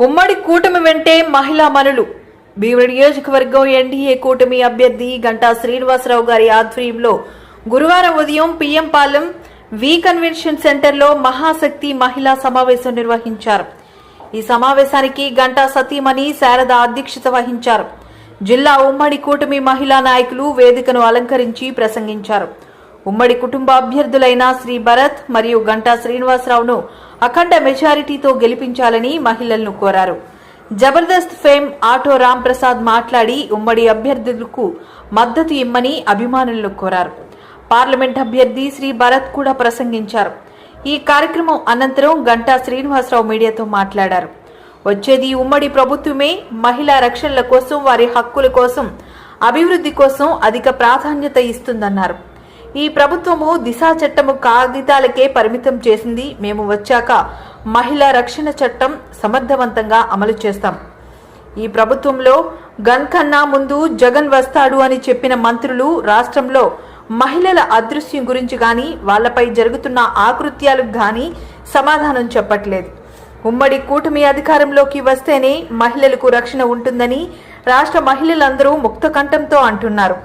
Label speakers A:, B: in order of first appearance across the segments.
A: ఉమ్మడి కూటమి వెంటే మహిళా మనులు. భీముడి నియోజకవర్గం ఎన్డీఏ కూటమి అభ్యర్థి గంటా శ్రీనివాసరావు గారి ఆధ్వర్యంలో గురువారం ఉదయం పిఎం పాలెం వి కన్వెన్షన్ సెంటర్లో మహాశక్తి మహిళా సమావేశం నిర్వహించారు. ఈ సమావేశానికి గంటా సతీమణి శారద అధ్యక్షత వహించారు. జిల్లా ఉమ్మడి కూటమి మహిళా నాయకులు వేదికను అలంకరించి ప్రసంగించారు. ఉమ్మడి కుటుంబ అభ్యర్థులైన శ్రీ భరత్ మరియు గంటా శ్రీనివాసరావును అఖండ మెజారిటీతో గెలిపించాలని మహిళలను కోరారు. జబర్దస్త్ ఫేమ్ ఆటో రామ్ ప్రసాద్ మాట్లాడి ఉమ్మడి అభ్యర్థులకు మద్దతు ఇమ్మని అభిమానులను కోరారు. పార్లమెంట్ అభ్యర్థి శ్రీ భరత్ కూడా ప్రసంగించారు. ఈ కార్యక్రమం అనంతరం గంటా శ్రీనివాసరావు మీడియాతో మాట్లాడారు. వచ్చేది ఉమ్మడి ప్రభుత్వమే మహిళా రక్షణల కోసం వారి హక్కుల కోసం అభివృద్ధి కోసం అధిక ప్రాధాన్యత ఇస్తుందన్నారు. ఈ ప్రభుత్వము దిశా చట్టము కాగితాలకే పరిమితం చేసింది. మేము వచ్చాక మహిళా రక్షణ చట్టం సమర్థవంతంగా అమలు చేస్తాం. ఈ ప్రభుత్వంలో గన్ కన్నా ముందు జగన్ వస్తాడు అని చెప్పిన మంత్రులు రాష్ట్రంలో మహిళల అదృశ్యం గురించి కానీ వాళ్ళపై జరుగుతున్న ఆకృత్యాలకు కానీ సమాధానం చెప్పట్లేదు. ఉమ్మడి కూటమి అధికారంలోకి వస్తేనే మహిళలకు రక్షణ ఉంటుందని రాష్ట్ర మహిళలందరూ ముక్త కంఠంతో అంటున్నారు.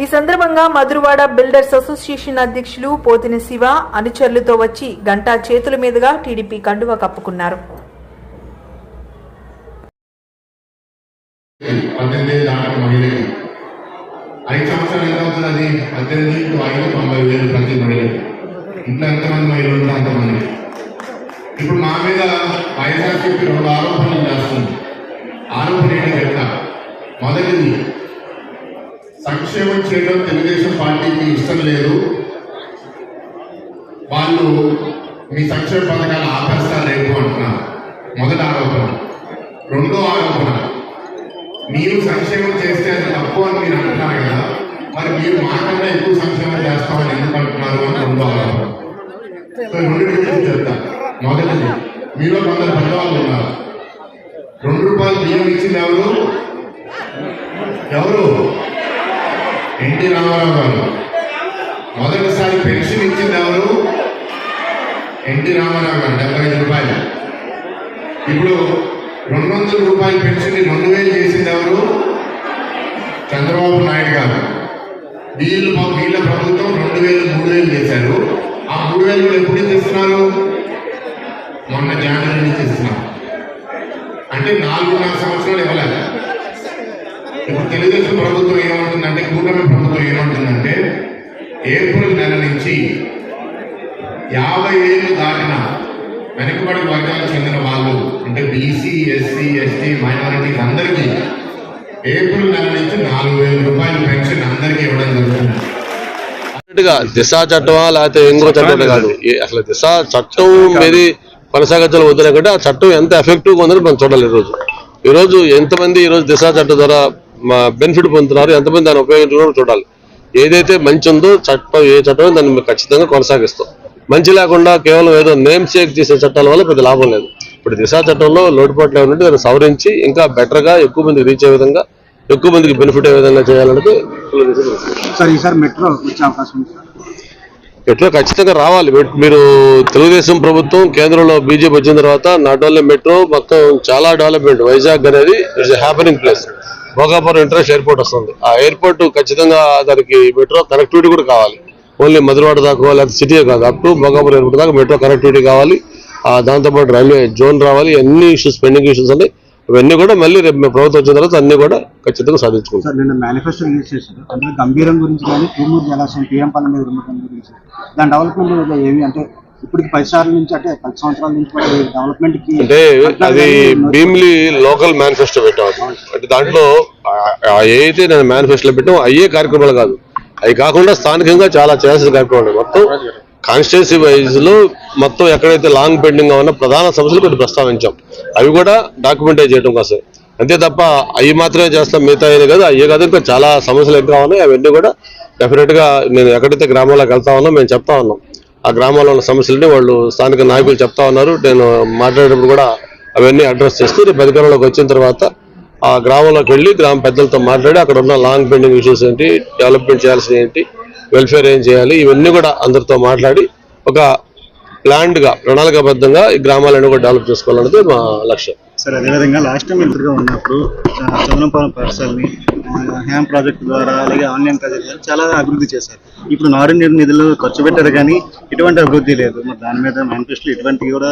A: ఈ సందర్భంగా మధురవాడ బిల్డర్స్ అసోసియేషన్ అధ్యక్షులు పోతిన శివ అనుచరులతో వచ్చి గంటా చేతుల మీదుగా టీడీపీ కండువ కప్పుకున్నారు.
B: ఐదు సంవత్సరాలు ఎంత అవుతుంది పద్దెనిమిది ఐదు తొంభై వేలు ప్రతి మహిళకి. ఇంట్లో ఎంతమంది మహిళలు అంతమంది? ఇప్పుడు మా మీద వైఎస్ఆర్సీపీ రెండు ఆరోపణలు చేస్తుంది. ఆరోపణ ఏంటి చెప్తా. మొదటిది సంక్షేమం చేయడం తెలుగుదేశం పార్టీకి ఇష్టం లేదు. వాళ్ళు మీ సంక్షేమ పథకాలు ఆపేస్తారు రేపు అంటున్నారు. మొదటి ఆరోపణ. రెండో ఆరోపణ. మీరు సంక్షేమం చేస్తే అది తప్పు అని మీరు అంటున్నారు కదా మరి మీరు మాకన్నా ఎక్కువ సంక్షేమం చేస్తామని ఎందుకు అంటున్నారు అని రెండో ఆరోపణ. రెండు గురించి చెప్తా. మొదటిది మీలో కొందరు పెద్దవాళ్ళు ఉన్నారు. రెండు రూపాయలు బియ్యం ఇచ్చింది ఎవరు? ఎవరు? ఎన్టీ రామారావు గారు. మొదటిసారి పెన్షన్ ఇచ్చింది ఎవరు? ఎన్టీ రామారావు గారు డెబ్బై ఐదు రూపాయలు. ఇప్పుడు రెండు వందల రూపాయల పెన్షన్ రెండు వేలు చేసింది ఎవరు? చంద్రబాబు నాయుడు గారు. వీళ్ళు వీళ్ళ ప్రభుత్వం రెండు వేలు మూడు వేలు చేశారు. ఆ మూడు వేలు కూడా ఎప్పుడు నుంచి ఇస్తున్నారు? మొన్న జనవరి నుంచి ఇస్తున్నారు. అంటే నాలుగున్నర సంవత్సరాలు ఇవ్వలేదు. తెలుగుదేశం ప్రభుత్వం ఏమంటుందంటే కూటమి ప్రభుత్వం ఏమంటుందంటే ఏప్రిల్ నెల నుంచి యాభై ఏళ్ళు దాటిన వెనుకబడి వర్గాలకు చెందిన వాళ్ళు అంటే బీసీ ఎస్సీ ఎస్టీ మైనారిటీస్ అందరికీ ఏప్రిల్ నెల నుంచి నాలుగు వేల రూపాయలు పెన్షన్ అందరికీ ఇవ్వడం జరుగుతుంది.
C: గా దిశ చట్టమా లేకపోతే ఇంకో చట్టం కాదు. అసలు దిశ చట్టం మీది కొనసాగించాలి వదిలేకంటే ఆ చట్టం ఎంత ఎఫెక్టివ్గా ఉందని మనం చూడాలి ఈరోజు. ఈరోజు ఎంతమంది ఈరోజు దిశ చట్టం ద్వారా బెనిఫిట్ పొందుతున్నారు ఎంతమంది దాన్ని ఉపయోగించుకున్నారో చూడాలి. ఏదైతే మంచి ఉందో చట్టం ఏ చట్టం దాన్ని మేము ఖచ్చితంగా కొనసాగిస్తాం. మంచి లేకుండా కేవలం ఏదో నేమ్ సేక్ చేసే చట్టాల వల్ల పెద్ద లాభం లేదు. ఇప్పుడు దిశ చట్టంలో లోటుపాట్లు ఏమంటే దాన్ని సవరించి ఇంకా బెటర్గా ఎక్కువ మందికి రీచ్ అయ్యే విధంగా ఎక్కువ మందికి బెనిఫిట్ అయ్యే విధంగా
D: ఈసారి మెట్రో
C: మెట్రో ఖచ్చితంగా రావాలి. మీరు తెలుగుదేశం ప్రభుత్వం కేంద్రంలో బీజేపీ వచ్చిన తర్వాత నాట్ ఓన్లీ మెట్రో మొత్తం చాలా డెవలప్మెంట్ వైజాగ్ అనేది it's happening place Bhogapuram international airport వస్తుంది. ఆ ఎయిర్పోర్ట్ ఖచ్చితంగా దానికి మెట్రో కనెక్టివిటీ కూడా కావాలి. ఓన్లీ మధురవాడ దాకా లేదా సిటీ కాదు అప్ టు భోగాపురం ఎయిర్పోర్ట్ దాకా మెట్రో కనెక్టివిటీ కావాలి. దాంతోపాటు రైల్వే జోన్ రావాలి అన్ని ఇష్యూస్ పెండింగ్ ఇష్యూస్ ఉన్నాయి ఇవన్నీ కూడా మళ్ళీ రేపు ప్రభుత్వం వచ్చిన తర్వాత అన్ని కూడా ఖచ్చితంగా సాధించుకుంటాం.
D: నిన్న మేనిఫెస్టో రిలీజ్ చేశారు. గంభీరం గురించి కానీ తూమూరు జలాశయం పిఎం పాలన మీద దాని డెవలప్మెంట్ ఏమి అంటే ఇప్పటికి పది సార్లు నుంచి అంటే పది సంవత్సరాల నుంచి కూడా డెవలప్మెంట్కి
C: అంటే అది భీమిలి లోకల్ మేనిఫెస్టో పెట్టాం. అంటే దాంట్లో ఏదైతే నేను మేనిఫెస్టోలో పెట్టాం అయ్యే కార్యక్రమాలు కాదు. అవి కాకుండా స్థానికంగా చాలా చేయాల్సిన కార్యక్రమాలు. మొత్తం కాన్స్టిట్యున్సీ వైజ్లో మొత్తం ఎక్కడైతే లాంగ్ పెండింగ్గా ఉన్న ప్రధాన సమస్యలు కొన్ని ప్రస్తావించాం. అవి కూడా డాక్యుమెంటైజ్ చేయడం కోసం అంతే తప్ప అవి మాత్రమే చేస్తాం మిగతా ఏది కాదు అయ్యే కాదు ఇంకా చాలా సమస్యలు ఇంకా ఉన్నాయి అవన్నీ కూడా డెఫినెట్గా నేను ఎక్కడైతే గ్రామాలకు వెళ్తా ఉన్నా మేము చెప్తా ఉన్నాం. ఆ గ్రామాల్లో ఉన్న సమస్యలని వాళ్ళు స్థానిక నాయకులు చెప్తా ఉన్నారు. నేను మాట్లాడేటప్పుడు కూడా అవన్నీ అడ్రస్ చేస్తూ రేపు అధికారంలోకి వచ్చిన తర్వాత ఆ గ్రామంలోకి వెళ్ళి గ్రామ పెద్దలతో మాట్లాడి అక్కడ ఉన్న లాంగ్ పెండింగ్ ఇష్యూస్ ఏంటి డెవలప్మెంట్ చేయాల్సిన ఏంటి వెల్ఫేర్ ఏం చేయాలి ఇవన్నీ కూడా అందరితో మాట్లాడి ఒక ప్లాన్డ్గా ప్రణాళికాబద్ధంగా ఈ గ్రామాలను కూడా డెవలప్ చేసుకోవాలన్నది మా లక్ష్యం.
D: సార్ అదేవిధంగా లాస్ట్ టైం మంత్రిగా ఉన్నప్పుడు చంద్రంపాలెం పాఠశాలని హ్యామ్ ప్రాజెక్ట్ ద్వారా అలాగే ఆన్లైన్ ప్రాజెక్ట్ ద్వారా చాలా అభివృద్ధి చేశారు. ఇప్పుడు నారుణ్య నిధులు ఖర్చు పెట్టారు కానీ ఎటువంటి అభివృద్ధి లేదు. మరి దాని మీద మేనిఫెస్టో ఎటువంటి కూడా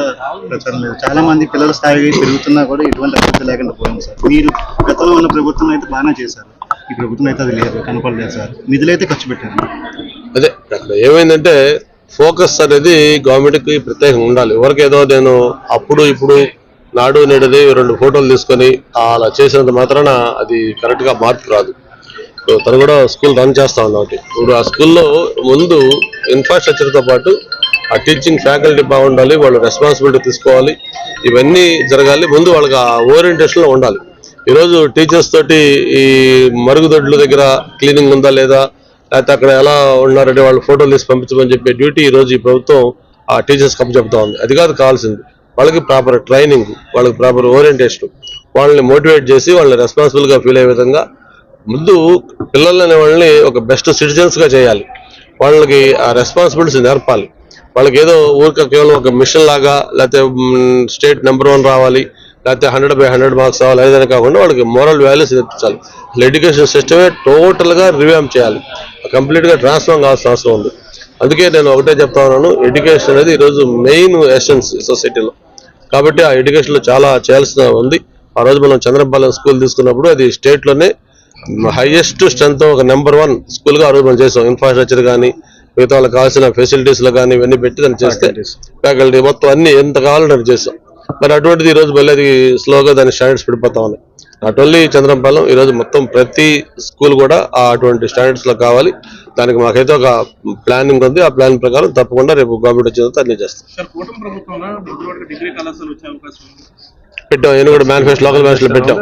D: ప్రచారం లేదు. చాలా మంది పిల్లల స్థాయి పెరుగుతున్నా కూడా ఎటువంటి అభివృద్ధి లేకుండా పోయింది సార్. మీరు గతంలో ఉన్న ప్రభుత్వం అయితే బాగానే చేశారు. ఈ ప్రభుత్వం అయితే అది లేదు కనపడలేదు సార్. నిధులు అయితే ఖర్చు పెట్టారు.
C: అదే అక్కడ ఏమైందంటే ఫోకస్ అనేది గవర్నమెంట్కి ప్రత్యేకంగా ఉండాలి. ఎవరికేదో నేను అప్పుడు ఇప్పుడు నాడు నేడుది రెండు ఫోటోలు తీసుకొని అలా చేసినంత మాత్రాన అది కరెక్ట్గా మార్పు రాదు. తను కూడా స్కూల్ రన్ చేస్తా ఉన్నాం ఒకటి. ఇప్పుడు ఆ స్కూల్లో ముందు ఇన్ఫ్రాస్ట్రక్చర్తో పాటు ఆ టీచింగ్ ఫ్యాకల్టీ బాగుండాలి వాళ్ళు రెస్పాన్సిబిలిటీ తీసుకోవాలి ఇవన్నీ జరగాలి. ముందు వాళ్ళకి ఆ ఓరియంటేషన్లో ఉండాలి. ఈరోజు టీచర్స్ తోటి ఈ మరుగుదొడ్ల దగ్గర క్లీనింగ్ ఉందా లేదా లేకపోతే అక్కడ ఎలా ఉన్నారంటే వాళ్ళు ఫోటోలు తీసి పంపించమని చెప్పే డ్యూటీ ఈరోజు రోజు ఈ ప్రభుత్వం ఆ టీచర్స్ కప్పు చెప్తా ఉంది. అది కాదు కావాల్సింది. వాళ్ళకి ప్రాపర్ ట్రైనింగ్ వాళ్ళకి ప్రాపర్ ఓరియంటేషన్ వాళ్ళని మోటివేట్ చేసి వాళ్ళని రెస్పాన్సిబుల్గా ఫీల్ అయ్యే విధంగా ముందు పిల్లలనే వాళ్ళని ఒక బెస్ట్ సిటిజన్స్గా చేయాలి. వాళ్ళకి ఆ రెస్పాన్సిబిలిటీస్ నేర్పాలి. వాళ్ళకి ఏదో ఊరిక కేవలం ఒక మిషన్ లాగా లేకపోతే స్టేట్ నెంబర్ వన్ రావాలి. లేకపోతే హండ్రెడ్ బై హండ్రెడ్ మార్క్స్ రావాలి ఏదైనా కాకుండా వాళ్ళకి మోరల్ వాల్యూస్ నేర్పించాలి అసలు ఎడ్యుకేషన్ సిస్టమే టోటల్గా రివ్యామ్ చేయాలి. కంప్లీట్గా ట్రాన్స్ఫార్మ్ కావాల్సిన అవసరం ఉంది. అందుకే నేను ఒకటే చెప్తా ఉన్నాను ఎడ్యుకేషన్ అనేది ఈరోజు మెయిన్ ఎసెన్స్ సొసైటీలో కాబట్టి ఆ ఎడ్యుకేషన్లో చాలా చేయాల్సిన ఉంది. ఆ రోజు మనం చంద్రపాలెం స్కూల్ తీసుకున్నప్పుడు అది స్టేట్లోనే హైయెస్ట్ స్ట్రెంత్ ఒక నెంబర్ వన్ స్కూల్గా ఆ రోజు మనం చేసాం. ఇన్ఫ్రాస్ట్రక్చర్ కానీ మిగతా వాళ్ళకి కావాల్సిన ఫెసిలిటీస్లో కానీ ఇవన్నీ పెట్టి దాన్ని చేస్తే ఫ్యాకల్టీ మొత్తం అన్ని ఎంత కావాలంటే అది చేసాం. మరి అటువంటిది ఈ రోజు మళ్ళీ అది స్లోగా దాని స్టాండర్డ్స్ పడిపోతా ఉన్నాయి. నాట్ ఓన్లీ చంద్రంపాలెం ఈ రోజు మొత్తం ప్రతి స్కూల్ కూడా ఆ అటువంటి స్టాండర్డ్స్లో కావాలి. దానికి మాకైతే ఒక ప్లానింగ్ ఉంది. ఆ ప్లాన్ ప్రకారం తప్పకుండా రేపు గవర్నమెంట్ వచ్చిన తర్వాత అన్ని చేస్తాం. పెట్టాం. నేను కూడా మేనిఫెస్టో లోకల్ మేనిఫెస్టో పెట్టాం.